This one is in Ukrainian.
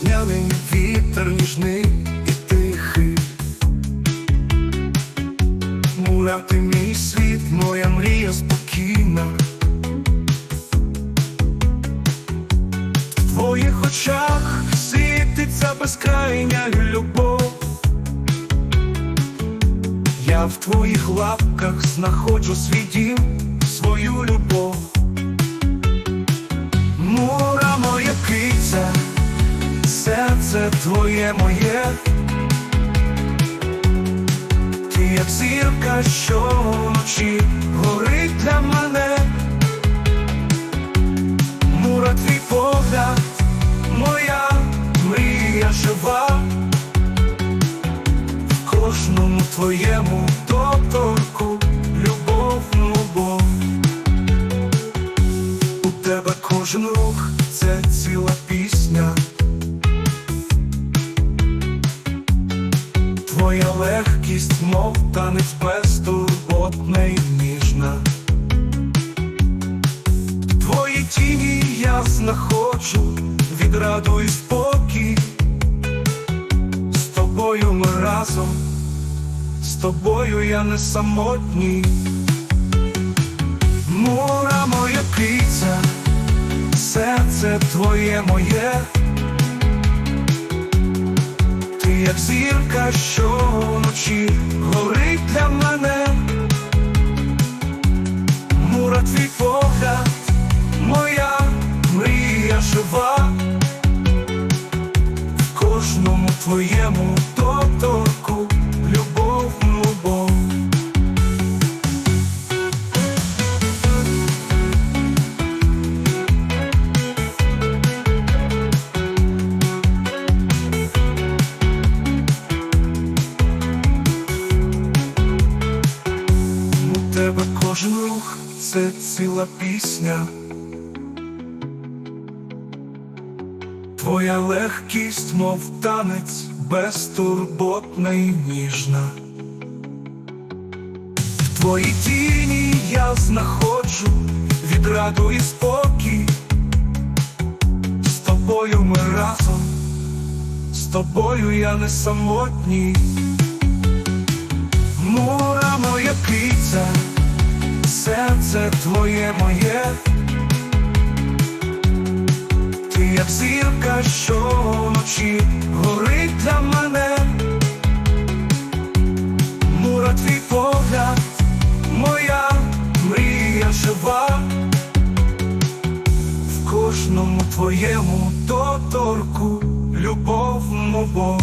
весняний вітер ніжний і тихий. Муля, ти мій світ, моя мрія спокійна. В твоїх очах світиться безкрайня любов. Я в твоїх лапках знаходжу свій дім, свою любов. Твоє моє, ти як зірка, що вночі горить для мене. Мура, твій погляд, моя мрія жива в кожному твоєму доторку, любов, любов. У тебе кожен рух це ціла пісня. Твоя легкість, мов танець безтурботна і ніжна. Твої тіні я знаходжу, відраду і спокій. З тобою ми разом, з тобою я не самотній. Мура моя киця, серце твоє моє, як зірка, що вночі горить для мене. Мура, твій погляд, моя мрія жива, в кожному твоєму тебе кожен рух це ціла пісня. Твоя легкість, мов танець, безтурботна і ніжна. В твоїй тіні я знаходжу відраду і спокій. З тобою ми разом, з тобою я не самотній. Мура моя киця, серце твоє моє, ти як зірка, що вночі горить для мене. Мура, твій погляд, моя мрія жива, в кожному твоєму доторку, любов, любов.